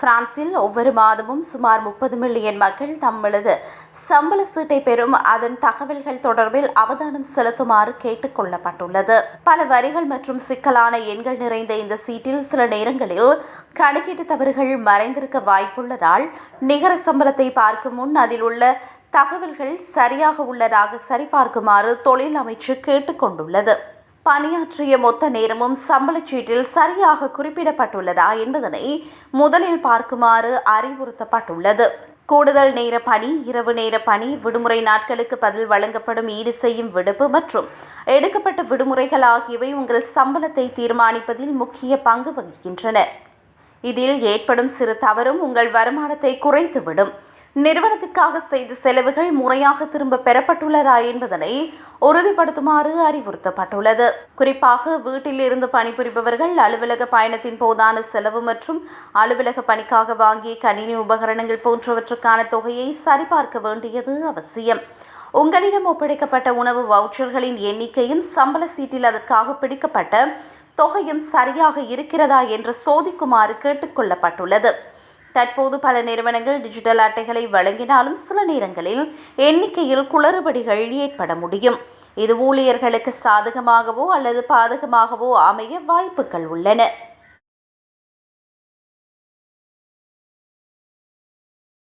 பிரான்சில் ஒவ்வொரு மாதமும் சுமார் முப்பது மில்லியன் மக்கள் தங்களது சம்பள சீட்டை பெறும். அதன் தகவல்கள் தொடர்பில் அவதானம் செலுத்துமாறு கேட்டுக் கொள்ளப்பட்டுள்ளது. பல வரிகள் மற்றும் சிக்கலான எண்கள் நிறைந்த இந்த சீட்டில் சில நேரங்களில் கணக்கீட்டு தவறுகள் மறைந்திருக்க வாய்ப்புள்ளதால் நிகர சம்பளத்தை பார்க்கும் முன் அதில் உள்ள தகவல்கள் சரியாக உள்ளதாக சரிபார்க்குமாறு தொழில் அமைச்சு கேட்டுக்கொண்டுள்ளது பணியாற்றிய மொத்த நேரமும் சம்பளச்சீட்டில் சரியாக குறிப்பிடப்பட்டுள்ளதா என்பதனை முதலில் பார்க்குமாறு அறிவுறுத்தப்பட்டுள்ளது. கூடுதல் நேர பணி இரவு நேர பணி விடுமுறை நாட்களுக்கு பதில் வழங்கப்படும் ஈடு செய்யும் விடுப்பு மற்றும் எடுக்கப்பட்ட விடுமுறைகள் ஆகியவை உங்கள் சம்பளத்தை தீர்மானிப்பதில் முக்கிய பங்கு வகிக்கின்றன. இதில் ஏற்படும் சிறு தவறும் உங்கள் வருமானத்தை குறைத்துவிடும். நிறுவனத்திற்காக செய்த செலவுகள் முறையாக திரும்ப பெறப்பட்டுள்ளதா என்பதனை உறுதிப்படுத்துமாறு அறிவுறுத்தப்பட்டுள்ளது. குறிப்பாக வீட்டில் இருந்து பணிபுரிபவர்கள் அலுவலக பயணத்தின் போதான செலவு மற்றும் அலுவலக பணிக்காக வாங்கிய கணினி உபகரணங்கள் போன்றவற்றுக்கான தொகையை சரிபார்க்க வேண்டியது அவசியம். உங்களிடம் ஒப்படைக்கப்பட்ட உணவு வவுச்சர்களின் எண்ணிக்கையும் சம்பள சீட்டில் அதற்காக பிடிக்கப்பட்ட தொகையும் சரியாக இருக்கிறதா என்று சோதிக்குமாறு கேட்டுக்கொள்ளப்பட்டுள்ளது தற்போது பல நிறுவனங்கள் டிஜிட்டல் அட்டைகளை வழங்கினாலும் சில நேரங்களில் எண்ணிக்கையில் குளறுபடிகள் ஏற்பட முடியும். இது ஊழியர்களுக்கு சாதகமாகவோ அல்லது பாதகமாகவோ அமைய வாய்ப்புகள் உள்ளன.